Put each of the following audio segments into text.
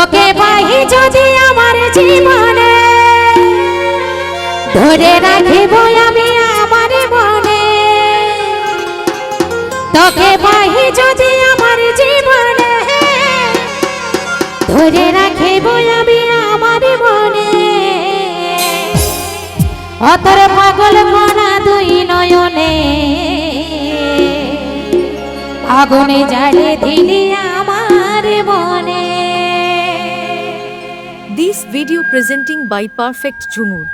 তোকে পাই যদি আমার জীবনে। ধরে রাখিব আমি আমার মনে। তোকে পাই যদি আমার জীবনে। ধরে রাখিব আমি আমার মনে। অতর পাগল মনা দুই নয়নে। আগুনে জ্বালে দিলি আমার মনে। This video presenting by Perfect Jumur.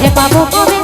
যে পাবো কবে?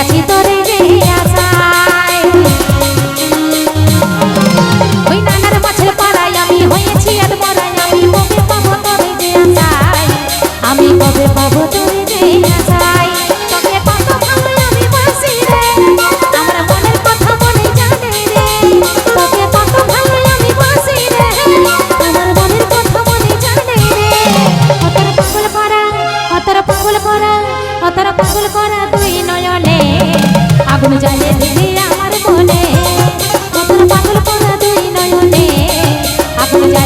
আছি তোরে আশায় ওই নানার মাছের পাড়ায় আমি হয়েছি আর বড়ায় আমি কবে পাবো তোরে যে আশায় আমি কবে পাবো তোরে যে আশায় তোকে পাবো ভালো আমি বাসি রে। আমার মনের কথা মনে জানে রে। তোকে পাবো ভালো আমি বাসি রে। আমার মনের কথা মনে জানে রে। পাগল করা, অতর